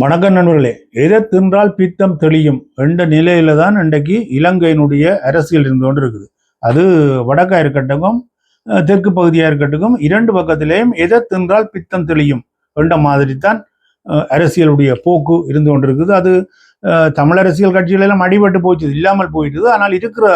வணக்கம் நண்பர்களே எதை தின்றால் பித்தம் தெளியும் என்ற நிலையில தான் இன்றைக்கு இலங்கையினுடைய அரசியல் இருந்து கொண்டு இருக்குது அது வடக்கா இருக்கட்டும் தெற்கு பகுதியாக இருக்கட்டும் இரண்டு பக்கத்திலேயும் எதை தின்றால் பித்தம் தெளியும் என்ற மாதிரி தான் அரசியலுடைய போக்கு இருந்து கொண்டிருக்குது. அது தமிழ் அரசியல் கட்சிகளெல்லாம் அடிபட்டு போச்சு இல்லாமல் போயிட்டுது. ஆனால் இருக்கிற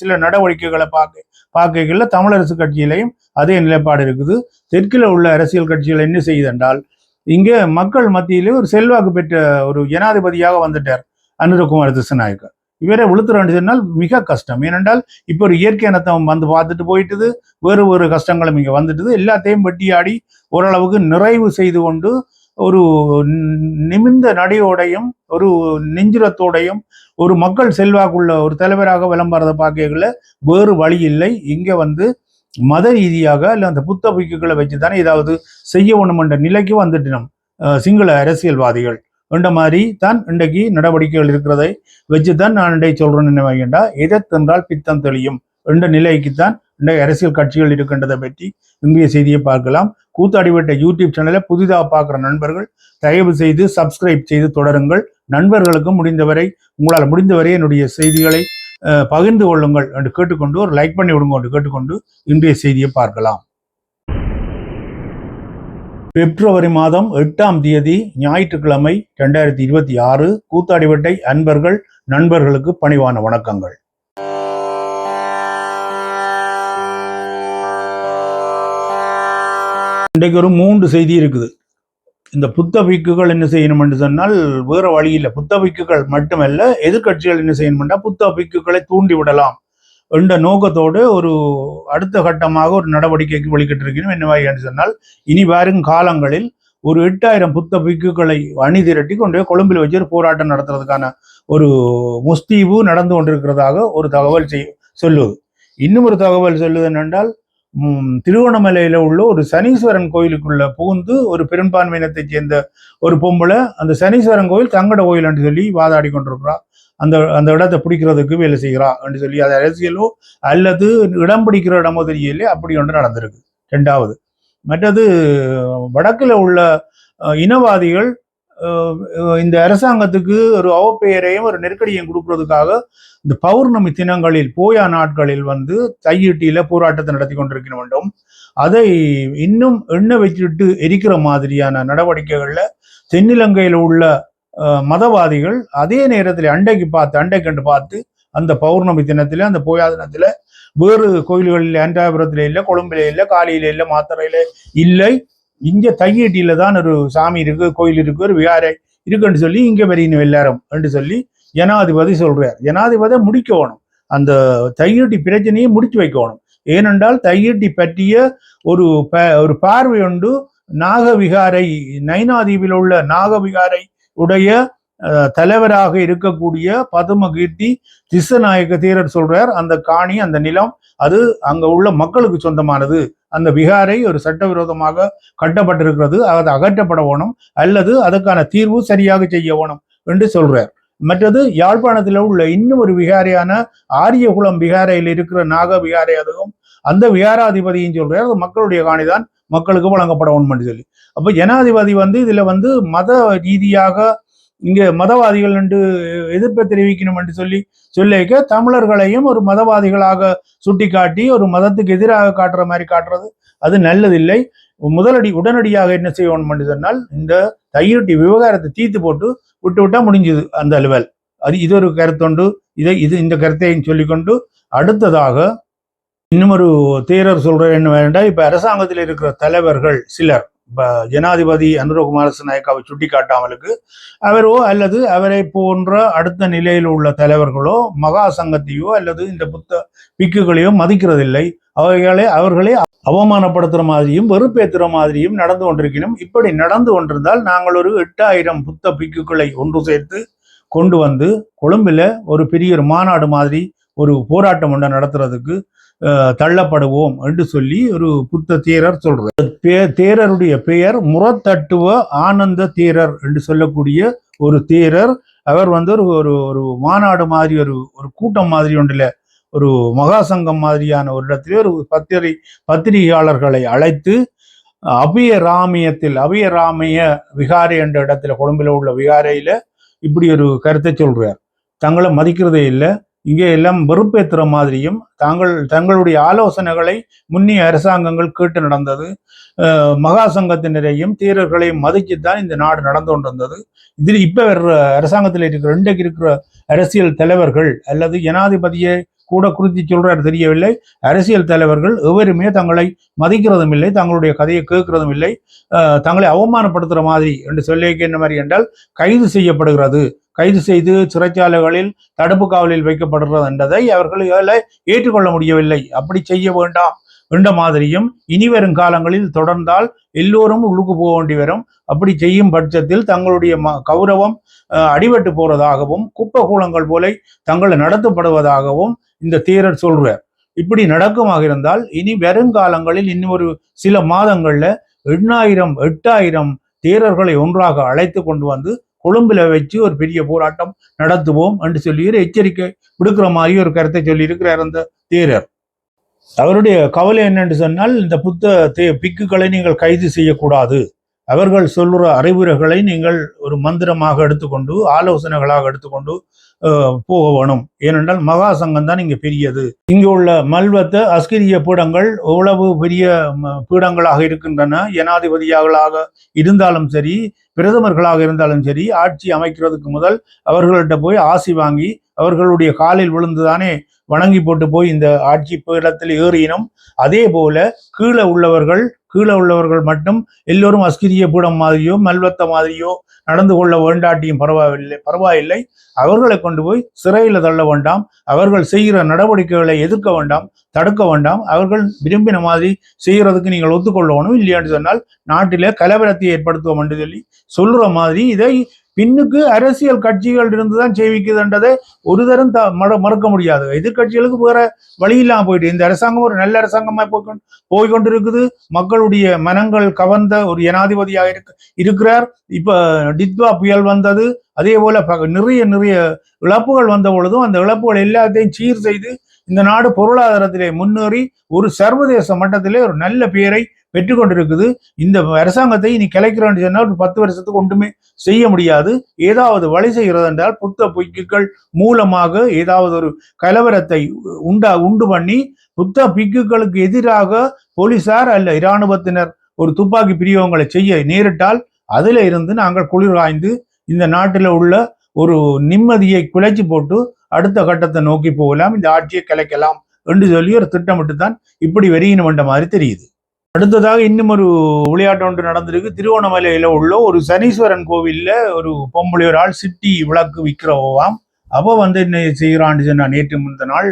சில நடவடிக்கைகளை பார்க்க பார்க்கைகள்ல தமிழரசு கட்சியிலையும் அதே நிலைப்பாடு இருக்குது. தெற்கில் உள்ள அரசியல் கட்சிகள் என்ன செய்யுது என்றால் இங்கே மக்கள் மத்தியிலே ஒரு செல்வாக்கு பெற்ற ஒரு ஜனாதிபதியாக வந்துட்டார் அனுரகுமார் திசநாயக்க இவரை உளுத்துற சொன்னால் மிக கஷ்டம். ஏனென்றால் இப்போ ஒரு இயற்கை இனத்தம் வந்து பார்த்துட்டு போயிட்டுது வேறு ஒரு கஷ்டங்களும் இங்கே வந்துட்டுது. எல்லாத்தையும் வெட்டியாடி ஓரளவுக்கு நிறைவு செய்து கொண்டு ஒரு நிமிந்த நடையோடையும் ஒரு நெஞ்சுரத்தோடையும் ஒரு மக்கள் செல்வாக்குள்ள ஒரு தலைவராக விளம்பரத்தை பார்க்கல வேறு வழி இல்லை. இங்கே வந்து மத ரீதியாக இல்லை அந்த புத்த பிக்குகளை வச்சு தானே ஏதாவது செய்ய வேணும் என்ற நிலைக்கு வந்துட்டு நம் சிங்கள அரசியல்வாதிகள். என்ற மாதிரி தான் இன்றைக்கு நடவடிக்கைகள் இருக்கிறதை வச்சு தான் நான் இன்றைக்கு சொல்கிறேன் என்ன வைக்கின்றா எதை தின்றால் பித்தம் தெளியும் என்ற நிலைக்கு தான் இன்றைய அரசியல் கட்சிகள் இருக்கின்றதை பற்றி இன்றைய செய்தியை பார்க்கலாம். கூத்தாடிவிட்ட யூடியூப் சேனலை புதிதாக பார்க்குற நண்பர்கள் தயவு செய்து சப்ஸ்கிரைப் செய்து தொடருங்கள். நண்பர்களுக்கும் முடிந்தவரை உங்களால் முடிந்தவரை என்னுடைய செய்திகளை பகிர்ந்து கொள்ளுங்கள் என்று கேட்டுக்கொண்டு ஒரு லைக் பண்ணி விடுங்க என்று கேட்டுக்கொண்டு இன்றைய செய்தியை பார்க்கலாம். பிப்ரவரி மாதம் எட்டாம் தேதி ஞாயிற்றுக்கிழமை ரெண்டாயிரத்தி இருபத்தி ஆறு கூத்தாடிவட்டை அன்பர்கள் நண்பர்களுக்கு பணிவான வணக்கங்கள். இன்றைக்கு ஒரு மூன்று செய்தி இருக்குது. இந்த புத்த பிக்குகள் என்ன செய்யணும் என்று சொன்னால் வேற வழி இல்லை புத்த பிக்குகள் மட்டுமல்ல எதிர்க்கட்சிகள் என்ன செய்யணும்னா புத்த பிக்குகளை தூண்டி விடலாம் என்ற நோக்கத்தோடு ஒரு அடுத்த கட்டமாக ஒரு நடவடிக்கைக்கு வழிகிட்டு இருக்கணும். என்ன என்று சொன்னால் இனி வரும் காலங்களில் ஒரு எட்டாயிரம் புத்த பிக்குகளை அணி திரட்டி கொண்டு போய் கொழும்பில் வச்சு ஒரு போராட்டம் நடத்துறதுக்கான ஒரு முஸ்தீபு நடந்து கொண்டிருக்கிறதாக ஒரு தகவல் செய் சொல்லுது. இன்னும் ஒரு தகவல் சொல்லுது என்னென்றால் ம், உள்ள ஒரு சனீஸ்வரன் கோயிலுக்குள்ள புகுந்து ஒரு பெரும்பான்மையினத்தைச் சேர்ந்த ஒரு பொம்பளை அந்த சனீஸ்வரன் கோயில் தங்கட கோயில் என்று சொல்லி வாதாடி கொண்டிருக்கிறா. அந்த அந்த இடத்தை பிடிக்கிறதுக்கு வேலை செய்கிறா என்று சொல்லி அது அரசியலோ அல்லது இடம் பிடிக்கிற இடமோ தெரியல அப்படி ஒன்று நடந்திருக்கு. ரெண்டாவது. மற்றது வடக்கில் உள்ள இனவாதிகள் இந்த அரசாங்கத்துக்கு ஒரு அவப்பெயரையும் ஒரு நெருக்கடியையும் கொடுக்கறதுக்காக இந்த பௌர்ணமி தினங்களில் போயா நாட்களில் வந்து தையீட்டியில போராட்டத்தை நடத்தி கொண்டிருக்க வேண்டும். அதை இன்னும் எண்ணெய் வச்சுட்டு எரிக்கிற மாதிரியான நடவடிக்கைகளில் தென்னிலங்கையில் உள்ள மதவாதிகள் அதே நேரத்தில் அண்டைக்கு பார்த்து அண்டை கண்டு பார்த்து அந்த பௌர்ணமி தினத்தில் அந்த போயா தினத்தில் வேறு கோயில்களில் அன்றாபுரத்தில் இல்லை கொழும்புல இல்லை காலியில இல்லை மாத்தறையில இல்லை. இங்கே தையீட்டியில தான் ஒரு சாமி இருக்கு கோயில் இருக்கு ஒரு விகாரை இருக்குன்னு சொல்லி இங்கே வரணும் எல்லாரும் என்று சொல்லி ஜனாதிபதி சொல்றார். ஜனாதிபதி முடிக்கணும். அந்த தையீட்டி பிரச்சனையை முடிச்சு வைக்கணும். ஏனென்றால் தையீட்டி பற்றிய ஒரு ப- ஒரு பார்வை உண்டு. நாகவிகாரை நைனாதீவில் உள்ள நாகவிகாரை உடைய அஹ், தலைவராக இருக்கக்கூடிய பதுமகீர்த்தி திசநாயக தீரர் சொல்றார். அந்த காணி அந்த நிலம் அது அங்க உள்ள மக்களுக்கு சொந்தமானது. அந்த விகாரை ஒரு சட்டவிரோதமாக கட்டப்பட்டிருக்கிறது அது அகற்றப்பட வேணும் அல்லது அதுக்கான தீர்வு சரியாக செய்ய வேணும் என்று சொல்றார். மற்றது யாழ்ப்பாணத்தில் உள்ள இன்னும் ஒரு விகாரையான ஆரியகுளம் விகாரையில் இருக்கிற நாக விகாரை அதுவும் அந்த விகாராதிபதியும் சொல்றார் அது மக்களுடைய காணிதான் மக்களுக்கு வழங்கப்பட வேணும் என்று சொல்லி. அப்போ ஜனாதிபதி வந்து இதுல வந்து மத ரீதியாக இங்கே மதவாதிகள் என்று எதிர்ப்பை தெரிவிக்கணும் என்று சொல்லி சொல்லிக்க தமிழர்களையும் ஒரு மதவாதிகளாக சுட்டிக்காட்டி ஒரு மதத்துக்கு எதிராக காட்டுற மாதிரி காட்டுறது அது நல்லதில்லை. முதலடி உடனடியாக என்ன செய்யணும் என்று சொன்னால் இந்த தையொட்டி விவகாரத்தை தீர்த்து போட்டு விட்டு விட்டா முடிஞ்சுது அந்த லெவல் அது இது ஒரு கருத்துண்டு. இதை இது இந்த கருத்தையும் சொல்லிக்கொண்டு அடுத்ததாக இன்னும் ஒரு தேரர் சொல்ற என்ன வேண்டாம் இப்ப அரசாங்கத்தில் இருக்கிற தலைவர்கள் சிலர் ஜனாதிபதி அனுரகுமார நாயக்காவை சுட்டி காட்டாமலுக்கு அவரோ அல்லது அவரை போன்ற அடுத்த நிலையில் உள்ள தலைவர்களோ மகா சங்கத்தையோ அல்லது இந்த புத்த பிக்குகளையோ மதிக்கிறதில்லை. அவைகளை அவர்களை அவமானப்படுத்துற மாதிரியும் வெறுப்பேற்றுற மாதிரியும் நடந்து கொண்டிருக்கணும் இப்படி நடந்து கொண்டிருந்தால் நாங்கள் ஒரு எட்டாயிரம் புத்த பிக்குகளை ஒன்று சேர்த்து கொண்டு வந்து கொழும்பில் ஒரு பெரிய ஒரு மாநாடு மாதிரி ஒரு போராட்டம் ஒன்றை நடத்துறதுக்கு தள்ளப்படுவோம் என்று சொல்லி ஒரு புத்த தேரர் சொல்றார். தேரருடைய பெயர் முரத்தட்டுவ ஆனந்த தேரர் என்று சொல்லக்கூடிய ஒரு தேரர். அவர் வந்து ஒரு ஒரு ஒரு மாநாடு மாதிரி ஒரு ஒரு கூட்டம் மாதிரி ஒன்றில் ஒரு மகா சங்கம் மாதிரியான ஒரு இடத்துல ஒரு பத்திரி பத்திரிகையாளர்களை அழைத்து அபியராமியத்தில் அபியராமிய விகாரை என்ற இடத்துல கொழும்பில் உள்ள விகாரையில் இப்படி ஒரு கருத்தை சொல்றார். தங்களை மதிக்கிறதே இல்லை. இங்கே எல்லாம் வெறுப்பேற்றுற மாதிரியும் தாங்கள் தங்களுடைய ஆலோசனைகளை முன்னிய அரசாங்கங்கள் கேட்டு நடந்தது. மகா சங்கத்தினரையும் தீரர்களையும் மதிச்சுத்தான் இந்த நாடு நடந்து கொண்டிருந்தது. இதில் இப்போ வர்ற அரசாங்கத்தில் இருக்கிற இன்றைக்கு இருக்கிற அரசியல் தலைவர்கள் அல்லது ஜனாதிபதியை கூட குறித்து சொல்றார் தெரியவில்லை. அரசியல் தலைவர்கள் எவருமே தங்களை மதிக்கிறதும் இல்லை தங்களுடைய கதையை கேட்கிறதும் இல்லை. அஹ் தங்களை அவமானப்படுத்துகிற மாதிரி என்று சொல்லியிருக்க என்ன மாதிரி என்றால் கைது செய்யப்படுகிறது. கைது செய்து சிறைச்சாலைகளில் தடுப்பு காவலில் வைக்கப்படுகிறது என்றதை அவர்கள் ஏற்றுக்கொள்ள முடியவில்லை. அப்படி செய்ய வேண்டாம். என்ற மாதிரியும் இனி வரும் காலங்களில் தொடர்ந்தால் எல்லோரும் உள்ளுக்கு போக வேண்டி வரும். அப்படி செய்யும் பட்சத்தில் தங்களுடைய ம கௌரவம் அஹ், அடிபட்டு போறதாகவும் குப்பை கூலங்கள் போல தங்களை நடத்தப்படுவதாகவும் இந்த தேரர் சொல்றார். இப்படி நடக்குமாக இருந்தால் இனி வருங்காலங்களில் இன்னும் ஒரு சில மாதங்கள்ல எண்ணாயிரம் எட்டாயிரம் தேரர்களை ஒன்றாக அழைத்து கொண்டு வந்து கொழும்புல வச்சு ஒரு பெரிய போராட்டம் நடத்துவோம் என்று சொல்லி ஒரு எச்சரிக்கை விடுக்கிற மாதிரி ஒரு கருத்தை சொல்லி இருக்கிறார் அந்த தேரர். அவருடைய கவலை என்னன்னு சொன்னால் இந்த புத்த தே பிக்குகளை நீங்கள் கைது செய்யக்கூடாது. அவர்கள் சொல்லுற அறிவுரைகளை நீங்கள் ஒரு மந்திரமாக எடுத்துக்கொண்டு ஆலோசனைகளாக எடுத்துக்கொண்டு போக வேணும். ஏனென்றால் மகா சங்கம் தான் இங்க பெரியது. இங்கு உள்ள மல்வத்த அஸ்கிரிய பீடங்கள் எவ்வளவு பெரிய பீடங்களாக இருக்கின்றன ஜனாதிபதியாகளாக இருந்தாலும் சரி பிரதமர்களாக இருந்தாலும் சரி ஆட்சி அமைக்கிறதுக்கு முதல் அவர்கள்ட்ட போய் ஆசி வாங்கி அவர்களுடைய காலில் விழுந்துதானே வணங்கி போட்டு போய் இந்த ஆட்சி பீடத்தில் ஏறினோம். அதே போல கீழே உள்ளவர்கள் கீழே உள்ளவர்கள் மட்டும் எல்லோரும் அஸ்கிரிய பீடம் மாதிரியோ மல்வத்த மாதிரியோ நடந்து கொள்ள வேண்டாட்டியும் பரவாயில்லை பரவாயில்லை. அவர்களை கொண்டு போய் சிறையில் தள்ள வேண்டாம். அவர்கள் செய்கிற நடவடிக்கைகளை எதிர்க்க வேண்டாம் தடுக்க வேண்டாம். அவர்கள் விரும்பின மாதிரி செய்யறதுக்கு நீங்கள் ஒத்துக்கொள்ளணும். இல்லையான்னு சொன்னால் நாட்டிலே கலவரத்தை ஏற்படுத்துவோம் என்று சொல்லி சொல்ற மாதிரி இதை பின்னுக்கு அரசியல் கட்சிகள் இருந்துதான் செய்விக்குதுன்றதை ஒரு தரம் த மற மறுக்க முடியாது. எதிர்கட்சிகளுக்கு வேற வழி இல்லாமல் போயிட்டு இந்த அரசாங்கம் ஒரு நல்ல அரசாங்கமாக போய் போய் இருக்குது மக்களுடைய மனங்கள் கவர்ந்த ஒரு ஜனாதிபதியாக இருக்கு இருக்கிறார். இப்போ டித்வா புயல் வந்தது. அதே போல நிறைய நிறைய இழப்புகள் வந்த பொழுதும் அந்த இழப்புகள் எல்லாத்தையும் சீர் செய்து இந்த நாடு பொருளாதாரத்திலே முன்னேறி ஒரு சர்வதேச மட்டத்திலே ஒரு நல்ல பெயரை பெற்றுக்கொண்டிருக்குது. இந்த அரசாங்கத்தை நீ கிளைக்கிறோன்னு சொன்னால் பத்து வருஷத்துக்கு ஒன்றுமே செய்ய முடியாது. ஏதாவது வழி செய்கிறது என்றால் புத்த பிக்குகள் மூலமாக ஏதாவது ஒரு கலவரத்தை உண்டா உண்டு பண்ணி புத்த பிக்குகளுக்கு எதிராக போலீசார் அல்ல இராணுவத்தினர் ஒரு துப்பாக்கி பிரியவங்களை செய்ய நேரிட்டால் அதில் இருந்து நாங்கள் குளிர் காய்ந்து இந்த நாட்டில் உள்ள ஒரு நிம்மதியை குலைச்சி போட்டு அடுத்த கட்டத்தை நோக்கி போகலாம். இந்த ஆட்சியை கலைக்கலாம் என்று சொல்லி ஒரு திட்டமிட்டு தான் இப்படி வெறியின வேண்ட மாதிரி தெரியுது. அடுத்ததாக இன்னும் ஒரு விளையாட்டு ஒன்று நடந்திருக்கு. திருவண்ணாமலையில உள்ள ஒரு சனீஸ்வரன் கோவில்ல ஒரு பொம்பளை ஒரு ஆள் சிட்டி விளக்கு விற்கிறவாம் அவ வந்து என்ன செய்கிறான்னு சொன்னா நேற்று முந்த நாள்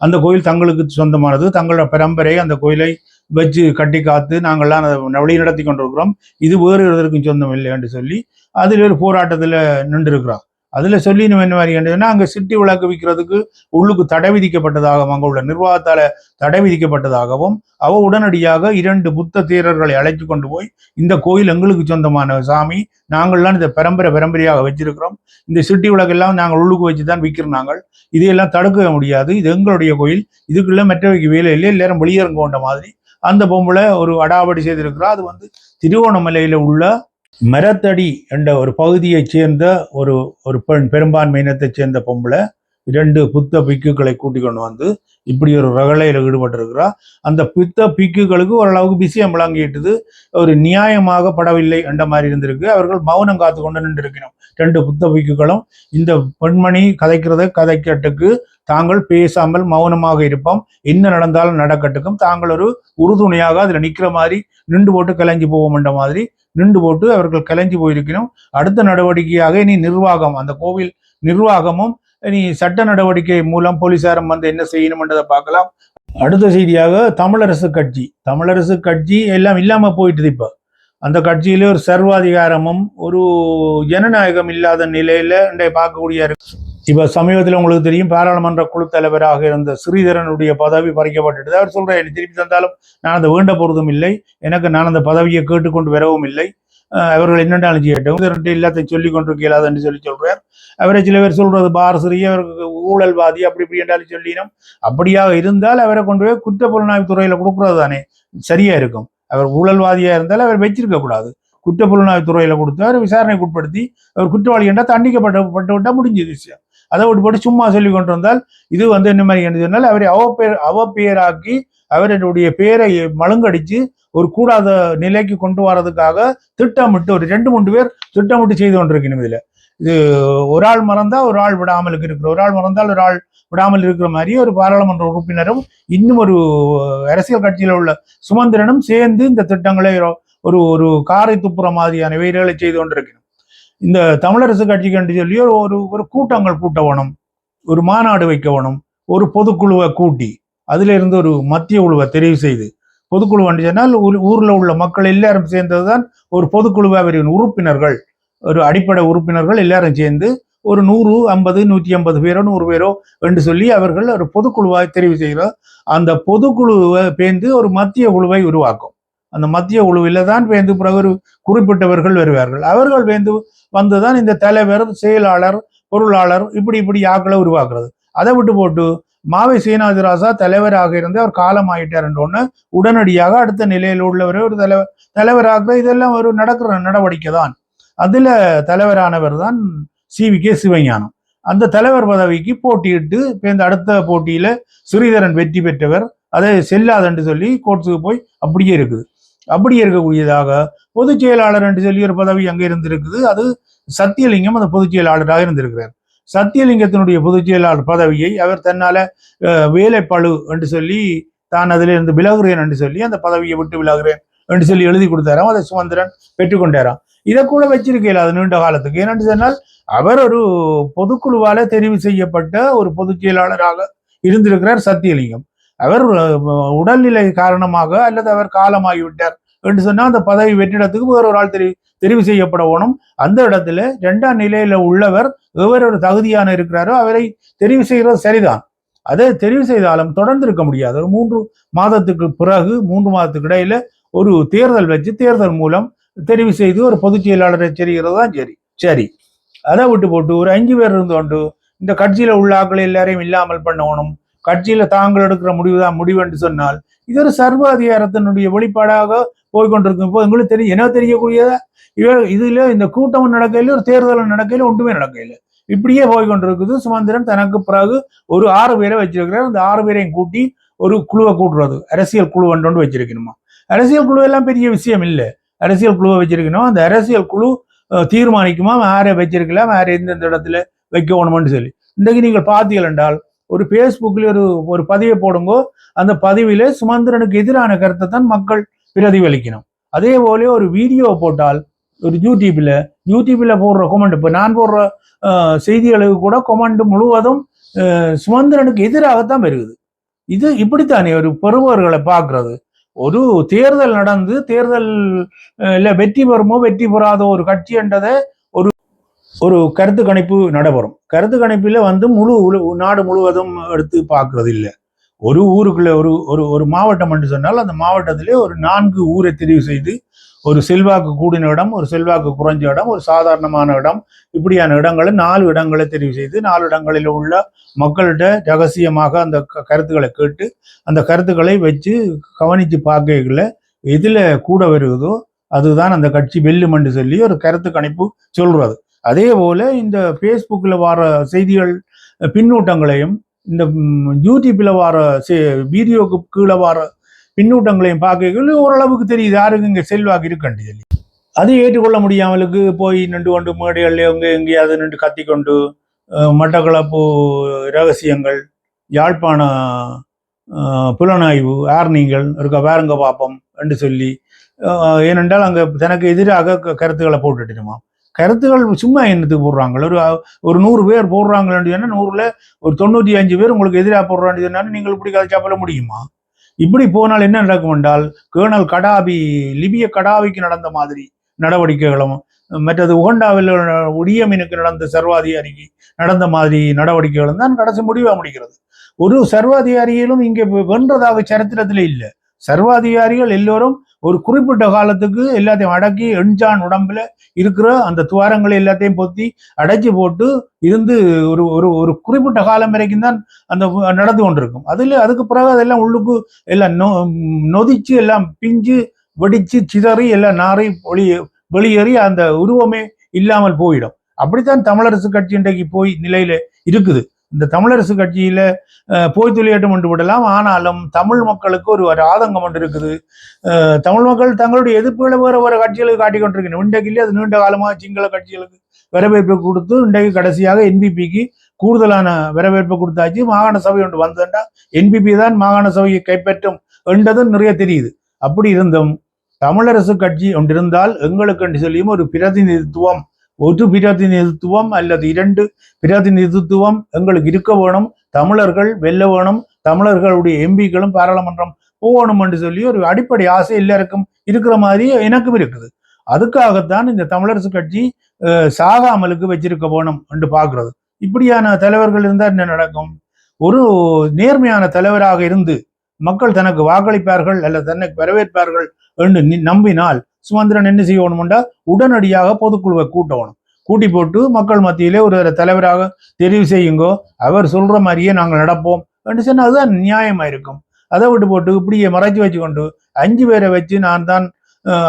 அந்த கோயில் தங்களுக்கு சொந்தமானது. தங்களோட பரம்பரை அந்த கோயிலை வச்சு கட்டி காத்து நாங்கள்லாம் அதை வழி நடத்தி கொண்டிருக்கிறோம். இது வேறு எதற்கும் சொந்தம் இல்லை என்று சொல்லி அதில் ஒரு போராட்டத்தில் நின்றுருக்கிறோம் அதில் சொல்லி நம்ம என்ன மாதிரி அங்கே சிட்டி விளக்கு விற்கிறதுக்கு உள்ளுக்கு தடை விதிக்கப்பட்டதாகவும் அங்கே உள்ள நிர்வாகத்தால் தடை விதிக்கப்பட்டதாகவும் அவ உடனடியாக இரண்டு புத்த தீரர்களை அழைத்து கொண்டு போய் இந்த கோயில் எங்களுக்கு சொந்தமான சாமி நாங்கள்லாம் இந்த பரம்பரை பரம்பரையாக வச்சிருக்கிறோம். இந்த சிட்டி விளக்கெல்லாம் நாங்கள் உள்ளுக்கு வச்சு தான் விற்கிறோம் நாங்கள். இதையெல்லாம் தடுக்க முடியாது. இது எங்களுடைய கோயில். இதுக்குள்ள மற்றவைக்கு வேலை இல்லை. எல்லாரும் வெளியேறங்க கொண்ட மாதிரி. அந்த பொம்பளை ஒரு அடாவடி செய்திருக்கிறா. அது வந்து திருவோணமலையில உள்ள மரத்தடி என்ற ஒரு பகுதியைச் சேர்ந்த ஒரு ஒரு பெண் பெரும்பான்மை இனத்தைச் சேர்ந்த பொம்பளை இரண்டு புத்த பிக்குகளை கூட்டிக் கொண்டு வந்து இப்படி ஒரு ரகலையில் ஈடுபட்டிருக்கிறா. அந்த புத்த பிக்குகளுக்கு ஓரளவுக்கு விஷயம் விளங்கிட்டுது ஒரு நியாயமாக படவில்லை என்ற மாதிரி இருந்திருக்கு. அவர்கள் மௌனம் காத்து கொண்டு நின்றிருக்கிறோம். ரெண்டு புத்த பிக்குகளும் இந்த பெண்மணி கதைக்கிறத கதைக்கட்டுக்கு தாங்கள் பேசாமல் மௌனமாக இருப்போம். என்ன நடந்தாலும் நடக்கட்டுக்கும். தாங்கள் ஒரு உறுதுணையாக அதுல நிக்கிற மாதிரி நின்று போட்டு கலைஞ்சு போவோம் என்ற மாதிரி நின்று போட்டு அவர்கள் கலைஞ்சு போயிருக்கணும். அடுத்த நடவடிக்கையாக இனி நிர்வாகம் அந்த கோவில் நிர்வாகமும் இனி சட்ட நடவடிக்கை மூலம் போலீசாரும் வந்து என்ன செய்யணும்ன்றதை பார்க்கலாம். அடுத்த செய்தியாக தமிழரசு கட்சி. தமிழரசு கட்சி எல்லாம் இல்லாம போயிட்டுது இப்போ. அந்த கட்சியிலே ஒரு சர்வாதிகாரமும் ஒரு ஜனநாயகம் இல்லாத நிலையில இன்றைய பார்க்கக்கூடிய இப்போ சமீபத்தில் உங்களுக்கு தெரியும் பாராளுமன்ற குழு தலைவராக இருந்த ஸ்ரீதரனுடைய பதவி பறிக்கப்பட்டுட்டு அவர் சொல்கிறார் "என்னை திருப்பி தந்தாலும் நான் அதை வேண்ட பொருதும் இல்லை. எனக்கு நான் அந்த பதவியை கேட்டுக்கொண்டு வரவும் இல்லை. அவர்கள் என்னென்னாலும் செய்யட்டும். எல்லாத்தையும் சொல்லி கொண்டு இயலாதுன்னு சொல்லி சொல்றார். அவரை சில பேர் சொல்றது பாரசரி அவருக்கு ஊழல்வாதி அப்படி இப்படி என்றாலும் சொல்லினோம். அப்படியாக இருந்தால் அவரை கொண்டு போய் குற்ற புலனாய்வு துறையில கொடுக்கறது தானே. சரியா இருக்கும். அவர் ஊழல்வாதியா இருந்தாலும் அவர் வச்சிருக்க கூடாது. குற்றப்புலனாய்வு துறையில கொடுத்து அவர் விசாரணைக்கு உட்படுத்தி அவர் குற்றவாளி என்றால் தண்டிக்கப்பட்ட பட்டு விட்டால் முடிஞ்சது விஷயம். அதை விட்டு போட்டு சும்மா சொல்லி கொண்டு வந்தால் இது வந்து என்ன மாதிரி என்று சொன்னால் அவரை அவப்பேர் பேராக்கி அவருடைய பேரை மழுங்கடிச்சு ஒரு கூடாத நிலைக்கு கொண்டு வரதுக்காக திட்டமிட்டு ஒரு ரெண்டு மூன்று பேர் திட்டமிட்டு செய்து கொண்டிருக்கணும் இதுல. இது ஒரு ஆள் மறந்தா ஒரு ஆள் விடாமல் இருக்கிற ஒரு ஆள் மறந்தால் ஒரு ஆள் விடாமல் இருக்கிற மாதிரி ஒரு பாராளுமன்ற உறுப்பினரும் இன்னும் ஒரு அரசியல் கட்சியில உள்ள சுமந்திரனும் சேர்ந்து இந்த திட்டங்களை ஒரு ஒரு காரை துப்புற மாதிரியான வேலைகளை செய்து கொண்டிருக்கணும். இந்த தமிழரசு கட்சிக்கு என்று சொல்லி ஒரு ஒரு கூட்டங்கள் கூட்ட வேணும் ஒரு மாநாடு வைக்க வேணும் ஒரு பொதுக்குழுவை கூட்டி அதுல இருந்து ஒரு மத்திய குழுவை தெரிவு செய்து பொதுக்குழு என்று சொன்னால் ஊர்ல உள்ள மக்கள் எல்லாரும் சேர்ந்ததுதான் ஒரு பொதுக்குழுவை அவரின் உறுப்பினர்கள். ஒரு அடிப்படை உறுப்பினர்கள் எல்லாரும் சேர்ந்து ஒரு நூறு ஐம்பது நூற்றி ஐம்பது பேரோ நூறு பேரோ என்று சொல்லி அவர்கள் ஒரு பொதுக்குழுவாக தெரிவு செய்கிறார். அந்த பொதுக்குழுவை பேர்ந்து ஒரு மத்திய குழுவை உருவாக்கும். அந்த மத்திய குழுவில் தான் பேர்ந்து பிறகு ஒரு குறிப்பிட்டவர்கள் வருவார்கள். அவர்கள் வேந்து வந்துதான் இந்த தலைவர் செயலாளர் பொருளாளர் இப்படி இப்படி ஆக்களை உருவாக்குறது. அதை விட்டு போட்டு மாவை சீனாதிராசா தலைவராக இருந்து அவர் காலம் ஆயிட்டாருன்றோன்னு உடனடியாக அடுத்த நிலையில் உள்ளவர் ஒரு தலைவர் தலைவராக இதெல்லாம் ஒரு நடக்கிற நடவடிக்கை தான். அதுல தலைவரானவர் தான் சி வி கே சிவஞானம். அந்த தலைவர் பதவிக்கு போட்டியிட்டு இப்போ இந்த அடுத்த போட்டியில ஸ்ரீதரன் வெற்றி பெற்றவர். அதை செல்லாதன்று சொல்லி கோர்ட்ஸுக்கு போய் அப்படியே இருக்குது. அப்படி இருக்கக்கூடியதாக பொதுச் செயலாளர் என்று சொல்லி ஒரு பதவி அங்கே இருந்திருக்குது. அது சத்தியலிங்கம் அந்த பொதுச் செயலாளராக இருந்திருக்கிறார். சத்தியலிங்கத்தினுடைய பொதுச் செயலாளர் பதவியை அவர் தன்னால வேலைப்பழு என்று சொல்லி தான் அதிலிருந்து இருந்து விலகுறேன் என்று சொல்லி அந்த பதவியை விட்டு விலகுறேன் என்று சொல்லி எழுதி கொடுத்தாராம். அதை சுமந்திரன் பெற்றுக்கொண்டாராம் இதை கூட வச்சிருக்கையில் அது நீண்ட காலத்துக்கு. ஏனென்று சொன்னால் அவர் ஒரு பொதுக்குழுவால தெரிவு செய்யப்பட்ட ஒரு பொதுச் செயலாளராக இருந்திருக்கிறார் சத்தியலிங்கம். அவர் உடல்நிலை காரணமாக அல்லது அவர் காலமாகிவிட்டார் என்று சொன்னால் அந்த பதவி வெற்றிடத்துக்கு வேற ஒரு ஆள் தெரி தெரிவு செய்யப்படவணும் அந்த இடத்துல இரண்டாம் நிலையில உள்ளவர் எவர் ஒரு தகுதியான இருக்கிறாரோ அவரை தெரிவு செய்கிறது சரிதான். அதை தெரிவு செய்தாலும் தொடர்ந்து இருக்க முடியாது. ஒரு மூன்று மாதத்துக்கு பிறகு மூன்று மாதத்துக்கு இடையில ஒரு தேர்தல் வச்சு தேர்தல் மூலம் தெரிவு செய்து ஒரு பொதுச் செயலாளரை தெரிகிறது தான் சரி. சரி. அதை விட்டு போட்டு ஒரு அஞ்சு பேர் இருந்தோண்டு இந்த கட்சியில உள்ள ஆக்கள் எல்லாரையும் இல்லாமல் பண்ணணும் கட்சியில தாங்கள் எடுக்கிற முடிவு தான் முடிவு என்று சொன்னால் இது ஒரு சர்வ அதிகாரத்தினுடைய வெளிப்பாடாக போய்கொண்டிருக்கும். இப்போ உங்களுக்கு தெரியும் என்ன தெரியக்கூடியதா இவ இதுல இந்த கூட்டம் நடக்கையில ஒரு தேர்தல் நடக்கையில ஒன்றுமே நடக்கையில இப்படியே போய்கொண்டிருக்குது. சுமந்திரன் தனக்கு பிறகு ஒரு ஆறு பேரை வச்சிருக்கிறார். அந்த ஆறு பேரையும் கூட்டி ஒரு குழுவை கூட்டுறது. அரசியல் குழு ஒன்று வச்சிருக்கணுமா? அரசியல் குழு எல்லாம் பெரிய விஷயம் இல்லை. அரசியல் குழுவை வச்சிருக்கணும். அந்த அரசியல் குழு தீர்மானிக்குமா? யாரை வச்சிருக்கலாம். யாரை எந்தெந்த இடத்துல வைக்கணும்னு சொல்லி. இன்றைக்கு நீங்கள் பார்த்தீர்கள் என்றால் ஒரு ஃபேஸ்புக்கில் ஒரு ஒரு பதிவை போடுங்கோ அந்த பதிவிலே சுமந்திரனுக்கு எதிரான கருத்தை தான் மக்கள் பிரதிபலிக்கணும். அதே போல ஒரு வீடியோ போட்டால் ஒரு யூடியூப்பில் யூடியூப்பில் போடுற கொமெண்ட் இப்போ நான் போடுற செய்திகளுக்கு கூட கொமெண்ட் முழுவதும் சுமந்திரனுக்கு எதிராகத்தான் வருகுது. இது இப்படித்தானே ஒரு பெறுபவர்களை பார்க்கறது. ஒரு தேர்தல் நடந்து தேர்தல் இல்லை வெற்றி பெறுமோ வெற்றி பெறாத ஒரு கட்சி என்றதை ஒரு கருத்து கணிப்பு நடைபெறும். கருத்து கணிப்பில் வந்து முழு நாடு முழுவதும் எடுத்து பார்க்கறது இல்லை ஒரு ஊருக்குள்ள ஒரு ஒரு ஒரு மாவட்டம் என்று சொன்னால் அந்த மாவட்டத்திலே ஒரு நான்கு ஊரை தெரிவு செய்து ஒரு செல்வாக்கு கூடின இடம் ஒரு செல்வாக்கு குறைஞ்ச இடம் ஒரு சாதாரணமான இடம் இப்படியான இடங்களை நாலு இடங்களை தெரிவு செய்து நாலு இடங்களில் உள்ள மக்கள்கிட்ட ரகசியமாக அந்த க- கருத்துக்களை கேட்டு அந்த கருத்துக்களை வச்சு கவனித்து பார்க்கல எதில் கூட வருகுதோ அதுதான் அந்த கட்சி வெல்லுமென்று சொல்லி ஒரு கருத்து கணிப்பு சொல்றது. அதே போல் இந்த ஃபேஸ்புக்கில் வர செய்திகள் பின்னூட்டங்களையும் இந்த யூடியூப்பில் வர செ- வீடியோக்கு கீழே வர பின்னூட்டங்களையும் பார்க்கல ஓரளவுக்கு தெரியுது. யாருக்கு இங்கே செல்வாக்கு இருக்குன்னு சொல்லி அது ஏற்றுக்கொள்ள முடியாமலுக்கு போய் நின்று கொண்டு மேடைகள்ல எங்கே எங்கேயாவது நின்று கத்திக்கொண்டு கொண்டு மட்டக்களப்பு ரகசியங்கள் யாழ்ப்பாண புலனாய்வு ஆர்னிங்கள் இருக்க வேறுங்க பார்ப்போம் என்று சொல்லி ஏனென்றால் அங்கே தனக்கு எதிராக க- கருத்துக்களை போட்டுட்டுமா? கருத்துகள் சும்மா என்னத்துக்கு போடுறாங்களோ ஒரு ஒரு நூறு பேர் போடுறாங்கன்னு சொன்னா நூறுல ஒரு தொண்ணூத்தி அஞ்சு பேர் உங்களுக்கு எதிராக போடுறான்னு சொன்னா நீங்கள் இப்படி கதை சாப்பிட முடியுமா? இப்படி போனால் என்ன நடக்கும் என்றால் கேர்னல் கடாபி லிபிய கடாபிக்கு நடந்த மாதிரி நடவடிக்கைகளும் மற்றது உகண்டாவில் உடியமினுக்கு நடந்த சர்வாதிகாரிக்கு நடந்த மாதிரி நடவடிக்கைகளும் தான் கடைசி முடிவாக முடிகிறது. ஒரு சர்வாதிகாரியிலும் இங்கே வென்றதாக சரித்திரத்தில் இல்லை. சர்வாதிகாரிகள் எல்லோரும் ஒரு குறிப்பிட்ட காலத்துக்கு எல்லாத்தையும் அடக்கி எண்ஜான் உடம்புல இருக்கிற அந்த துவாரங்களை எல்லாத்தையும் பொத்தி அடைச்சி போட்டு இருந்து ஒரு ஒரு ஒரு குறிப்பிட்ட காலம் வரைக்கும் தான் அந்த நடந்து கொண்டிருக்கும். அதுல அதுக்கு பிறகு அதெல்லாம் உள்ளுக்கு எல்லாம் நொ நொதிச்சு எல்லாம் பிஞ்சு வெடிச்சு சிதறி எல்லாம் நாரி வெளியே வெளியேறி அந்த உருவமே இல்லாமல் போயிடும். அப்படித்தான் தமிழரசு கட்சி இன்றைக்கு போய் நிலையில இருக்குது. இந்த தமிழரசு கட்சியில போய் துளியாட்டம் கொண்டு விடலாம். ஆனாலும் தமிழ் மக்களுக்கு ஒரு ஒரு ஆதங்கம் ஒன்று இருக்குது. தமிழ் மக்கள் தங்களுடைய எதிர்ப்புகளை வேற வேற கட்சிகளுக்கு காட்டிக் கொண்டிருக்கணும் இன்றைக்கு இல்லையே? அது நீண்ட காலமாக சிங்கள கட்சிகளுக்கு வரவேற்பு கொடுத்து இன்றைக்கு கடைசியாக என்பிபிக்கு கூடுதலான வரவேற்பு கொடுத்தாச்சு. மாகாண சபை ஒன்று வந்ததுண்டா என்பிபி தான் மாகாண சபையை கைப்பற்றும் என்றதும் நிறைய தெரியுது. அப்படி இருந்தும் தமிழரசு கட்சி ஒன்றிருந்தால் எங்களுக்கு என்று சொல்லியும் ஒரு பிரதிநிதித்துவம் ஒரு பிரதிநிதித்துவம் அல்லது இரண்டு பிரதிநிதித்துவம் எங்களுக்கு இருக்க வேணும் தமிழர்கள் வெல்ல வேணும் தமிழர்களுடைய எம்பிக்களும் பாராளுமன்றம் போகணும் என்று சொல்லி ஒரு அடிப்படை ஆசை எல்லாருக்கும் இருக்கிற மாதிரி எனக்கும் இருக்குது அதுக்காகத்தான் இந்த தமிழரசு கட்சி அஹ், சாகாமலுக்கு வச்சிருக்க போனோம் என்று பார்க்கறது இப்படியான தலைவர்கள் இருந்தால் என்ன நடக்கும் ஒரு நேர்மையான தலைவராக இருந்து மக்கள் தனக்கு வாக்களிப்பார்கள் அல்லது தன்னை வரவேற்பார்கள் என்று நி- நம்பினால் சுமந்திரன் என்ன செய்யணும்டா உடனடியாக பொதுக்குழுவை கூட்டணும். கூட்டி போட்டு மக்கள் மத்தியிலே ஒரு தலைவராக தெரிவு செய்யுங்கோ அவர் சொல்ற மாதிரியே நாங்கள் நடப்போம் என்று சொன்னால் அதுதான் நியாயமா இருக்கும். அதை விட்டு போட்டு இப்படியே மறைச்சு வச்சு கொண்டு அஞ்சு பேரை வச்சு நான் தான்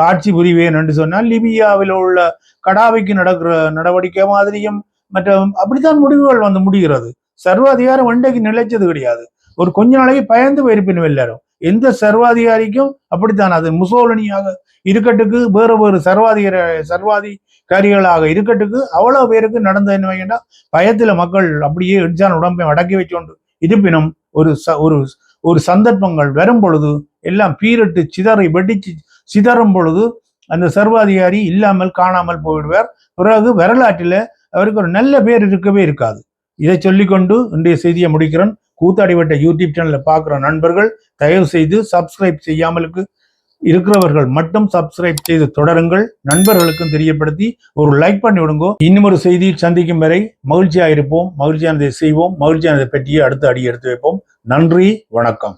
ஆட்சி புரிவேன் என்று சொன்னால் லிபியாவில் உள்ள கடாவிக்கு நடக்கிற நடவடிக்கை மாதிரியும் மற்ற அப்படித்தான் முடிவுகள் வந்து முடிகிறது. சர்வாதிகாரம் ஒன்றைக்கு நிலைச்சது கிடையாது. ஒரு கொஞ்ச நாளைக்கு பயந்து போயிருப்பினும் எல்லாரும் எந்த சர்வாதிகாரிக்கும் அப்படித்தான். அது முசோலனியாக இருக்கட்டுக்கு வேறு வேறு சர்வாதிகார சர்வாதிகாரிகளாக இருக்கட்டுக்கு அவ்வளவு பேருக்கு நடந்த என்ன வைக்கண்டா பயத்துல மக்கள் அப்படியே இடிச்சான் உடம்பை அடக்கி வச்சோண்டு. இருப்பினும் ஒரு ச- ஒரு ஒரு சந்தர்ப்பங்கள் வரும் பொழுது எல்லாம் பீரிட்டு சிதறி வெடிச்சு சிதறும் பொழுது அந்த சர்வாதிகாரி இல்லாமல் காணாமல் போயிடுவார். பிறகு வரலாற்றில் அவருக்கு ஒரு நல்ல பேர் இருக்கவே இருக்காது. இதை சொல்லிக்கொண்டு இன்றைய செய்தியை முடிக்கிறேன். கூத்தாடிவட்ட யூடியூப் சேனலில் பார்க்குற நண்பர்கள் தயவு செய்து சப்ஸ்கிரைப் செய்யாமலுக்கு இருக்கிறவர்கள் மட்டும் சப்ஸ்கிரைப் செய்து தொடருங்கள். நண்பர்களுக்கும் தெரியப்படுத்தி ஒரு லைக் பண்ணி விடுங்கோ. இன்னும் ஒரு செய்தியில் சந்திக்கும் வரை மகிழ்ச்சியாக இருப்போம் மகிழ்ச்சியானதை செய்வோம் மகிழ்ச்சியானதை பற்றியே அடுத்து அடி எடுத்து வைப்போம். நன்றி வணக்கம்.